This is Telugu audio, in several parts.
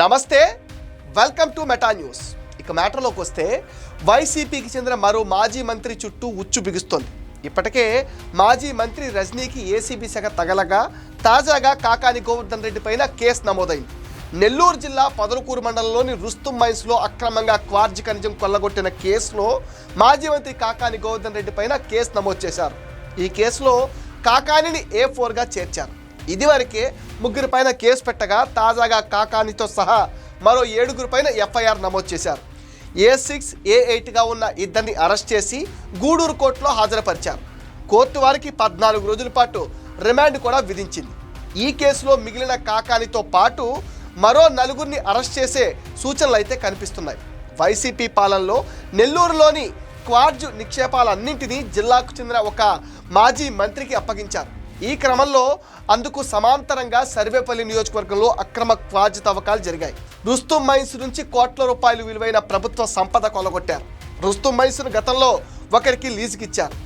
నమస్తే వెల్కమ్ టు మెటా న్యూస్ ఇక మ్యాటర్లోకి వస్తే వైసీపీకి చెందిన మరో మాజీ మంత్రి చుట్టూ ఉచ్చు బిగుస్తోంది. ఇప్పటికే మాజీ మంత్రి రజనీకి ఏసీబీ శాఖ తగలగా తాజాగా కాకాని గోవర్ధన్ రెడ్డి పైన కేసు నమోదైంది. నెల్లూరు జిల్లా పదలకూరు మండలంలోని రుస్తుం మైన్స్లో అక్రమంగా క్వార్జి ఖనిజం కొల్లగొట్టిన కేసులో మాజీ మంత్రి కాకాని గోవర్ధన్ రెడ్డి పైన కేసు నమోదు చేశారు. ఈ కేసులో కాకానిని ఏ ఫోర్గా చేర్చారు. ఇదివరకే ముగ్గురు పైన కేసు పెట్టగా తాజాగా కాకానితో సహా మరో ఏడుగురు పైన ఎఫ్ఐఆర్ నమోదు చేశారు. ఏ సిక్స్ ఏ ఎయిట్గా ఉన్న ఇద్దరిని అరెస్ట్ చేసి గూడూరు కోర్టులో హాజరుపరిచారు. కోర్టు వారికి పద్నాలుగు రోజుల పాటు రిమాండ్ కూడా విధించింది. ఈ కేసులో మిగిలిన కాకానితో పాటు మరో నలుగురిని అరెస్ట్ చేసే సూచనలు అయితే కనిపిస్తున్నాయి. వైసీపీ పాలనలో నెల్లూరులోని క్వార్జ్ నిక్షేపాలన్నింటినీ జిల్లాకు చెందిన ఒక మాజీ మంత్రికి అప్పగించారు. ఈ క్రమంలో అందుకు సమాంతరంగా సర్వేపల్లి నియోజకవర్గంలో అక్రమ క్వార్జు తవ్వకాలు జరిగాయి. రుస్తుం మైన్స్ నుంచి కోట్ల రూపాయలు విలువైన ప్రభుత్వ సంపద కొలగొట్టారు రుస్తుం మైన్స్ను గతంలో ఒకరికి లీజుకి ఇచ్చారు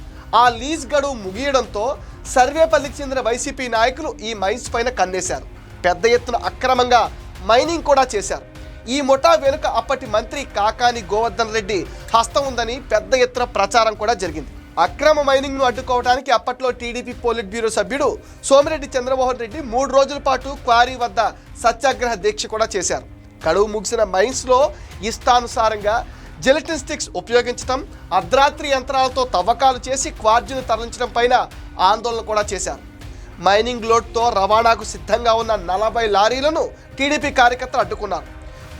ఆ లీజ్ గడువు ముగియడంతో సర్వేపల్లికి చెందిన వైసీపీ నాయకులు ఈ మైన్స్ పైన కన్నేశారు. పెద్ద ఎత్తున అక్రమంగా మైనింగ్ కూడా చేశారు. ఈ ముఠా వెనుక అప్పటి మంత్రి కాకాని గోవర్ధన్ రెడ్డి హస్తం ఉందని పెద్ద ఎత్తున ప్రచారం కూడా జరిగింది. అక్రమ మైనింగ్ను అడ్డుకోవడానికి అప్పట్లో టీడీపీ పోలిట్ బ్యూరో సభ్యుడు సోమిరెడ్డి చంద్రమోహన్ రెడ్డి మూడు రోజుల పాటు క్వారీ వద్ద సత్యాగ్రహ దీక్ష కూడా చేశారు. కడువు ముగిసిన మైన్స్లో ఇష్టానుసారంగా జెలటిన్ స్టిక్స్ ఉపయోగించడం అర్ధరాత్రి యంత్రాలతో తవ్వకాలు చేసి క్వార్జును తరలించడం పైన ఆందోళన కూడా చేశారు. మైనింగ్ లోడ్తో రవాణాకు సిద్ధంగా ఉన్న నలభై లారీలను టీడీపీ కార్యకర్తలు అడ్డుకున్నారు.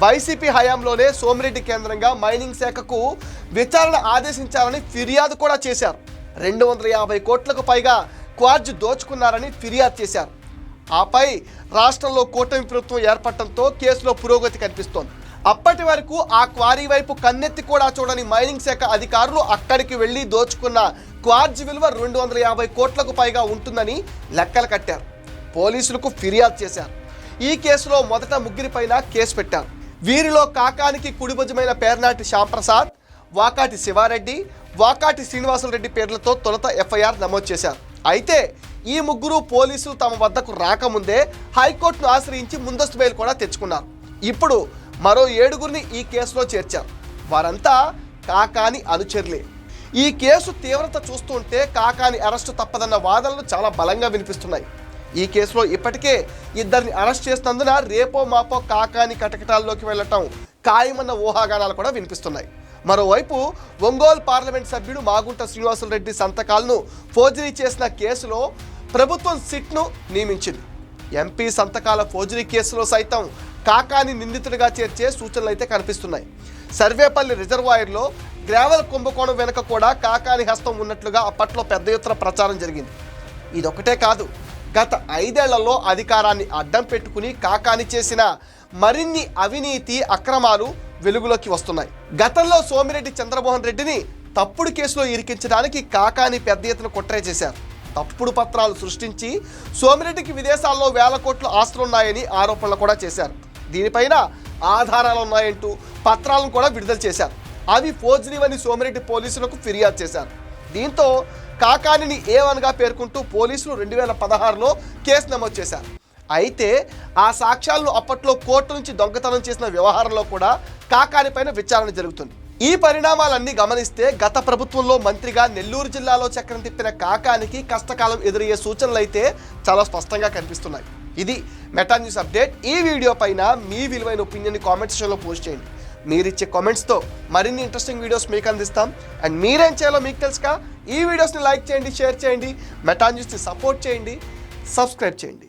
వైసీపీ హయాంలోనే సోమిరెడ్డి కేంద్రంగా మైనింగ్ శాఖకు విచారణ ఆదేశించాలని ఫిర్యాదు కూడా చేశారు. రెండు వందల యాభై కోట్లకు పైగా క్వార్జ్ దోచుకున్నారని ఫిర్యాదు చేశారు. ఆపై రాష్ట్రంలో కూటమి ప్రభుత్వం ఏర్పడటంతో కేసులో పురోగతి కనిపిస్తోంది. అప్పటి వరకు ఆ క్వారీ వైపు కన్నెత్తి కూడా చూడని మైనింగ్ శాఖ అధికారులు అక్కడికి వెళ్ళి దోచుకున్న క్వార్జ్ విలువ రెండు వందల యాభై కోట్లకు పైగా ఉంటుందని లెక్కలు కట్టారు. పోలీసులకు ఫిర్యాదు చేశారు. ఈ కేసులో మొదట ముగ్గురిపైన కేసు పెట్టారు. వీరిలో కాకానికి కుడిభుజమైన పేర్నాటి శ్యాంప్రసాద్ వాకాటి శివారెడ్డి వాకాటి శ్రీనివాసులరెడ్డి పేర్లతో తొలుత ఎఫ్ఐఆర్ నమోదు చేశారు. అయితే ఈ ముగ్గురు పోలీసులు తమ వద్దకు రాకముందే హైకోర్టును ఆశ్రయించి ముందస్తు బెయిల్ కూడా తెచ్చుకున్నారు. ఇప్పుడు మరో ఏడుగురిని ఈ కేసులో చేర్చారు. వారంతా కాకాని అనుచరులే. ఈ కేసు తీవ్రత చూస్తుంటే కాకాని అరెస్టు తప్పదన్న వాదనలు చాలా బలంగా వినిపిస్తున్నాయి. ఈ కేసులో ఇప్పటికే ఇద్దరిని అరెస్ట్ చేసినందున రేపో మాపో కాకాని కటకటాల్లోకి వెళ్ళటం ఖాయమన్న ఊహాగానాలు కూడా వినిపిస్తున్నాయి. మరోవైపు ఒంగోలు పార్లమెంట్ సభ్యుడు మాగుంట శ్రీనివాసులరెడ్డి సంతకాలను ఫోర్జరీ చేసిన కేసులో ప్రభుత్వం సిట్ను నియమించింది. ఎంపీ సంతకాల ఫోర్జరీ కేసులో సైతం కాకాని నిందితుడిగా చేర్చే సూచనలు అయితే కనిపిస్తున్నాయి. సర్వేపల్లి రిజర్వాయర్లో గ్రావెల్ కుంభకోణం వెనుక కూడా కాకాని హస్తం ఉన్నట్లుగా అప్పట్లో పెద్ద ఎత్తున ప్రచారం జరిగింది. ఇదొకటే కాదు గత ఐదేళ్ళలో అధికారాన్ని అడ్డం పెట్టుకుని కాకాని చేసిన మరిన్ని అవినీతి అక్రమాలు వెలుగులోకి వస్తున్నాయి. గతంలో సోమిరెడ్డి చంద్రమోహన్ రెడ్డిని తప్పుడు కేసులో ఇరికించడానికి కాకాని పెద్ద ఎత్తున కుట్ర చేశారు. తప్పుడు పత్రాలు సృష్టించి సోమిరెడ్డికి విదేశాల్లో వేల కోట్ల ఆస్తులున్నాయని ఆరోపణలు కూడా చేశారు. దీనిపైన ఆధారాలు ఉన్నాయంటూ పత్రాలను కూడా విడుదల చేశారు. అవి ఫోర్జరీవని సోమిరెడ్డి పోలీసులకు ఫిర్యాదు చేశారు. దీంతో కాకానిని ఏ వన్గా పేర్కొంటూ పోలీసులు రెండు వేల పదహారులో కేసు నమోదు చేశారు. అయితే ఆ సాక్ష్యాలను అప్పట్లో కోర్టు నుంచి దొంగతనం చేసిన వ్యవహారంలో కూడా కాకాని పైన విచారణ జరుగుతుంది. ఈ పరిణామాలన్నీ గమనిస్తే గత ప్రభుత్వంలో మంత్రిగా నెల్లూరు జిల్లాలో చక్రం తిప్పిన కాకానికి కష్టకాలం ఎదురయ్యే సూచనలు అయితే చాలా స్పష్టంగా కనిపిస్తున్నాయి. ఇది మెటా న్యూస్ అప్డేట్. ఈ వీడియో పైన మీ విలువైన ఒపీనియన్ కామెంట్ సెక్షన్లో పోస్ట్ చేయండి. మీరిచ్చే కామెంట్స్తో మరిన్ని ఇంట్రెస్టింగ్ వీడియోస్ మీకు అందిస్తాం. అండ్ మీరేం చేయాలో మీకు తెలుసుగా. ఈ వీడియోస్ని లైక్ చేయండి షేర్ చేయండి మెటా సపోర్ట్ చేయండి సబ్స్క్రైబ్ చేయండి.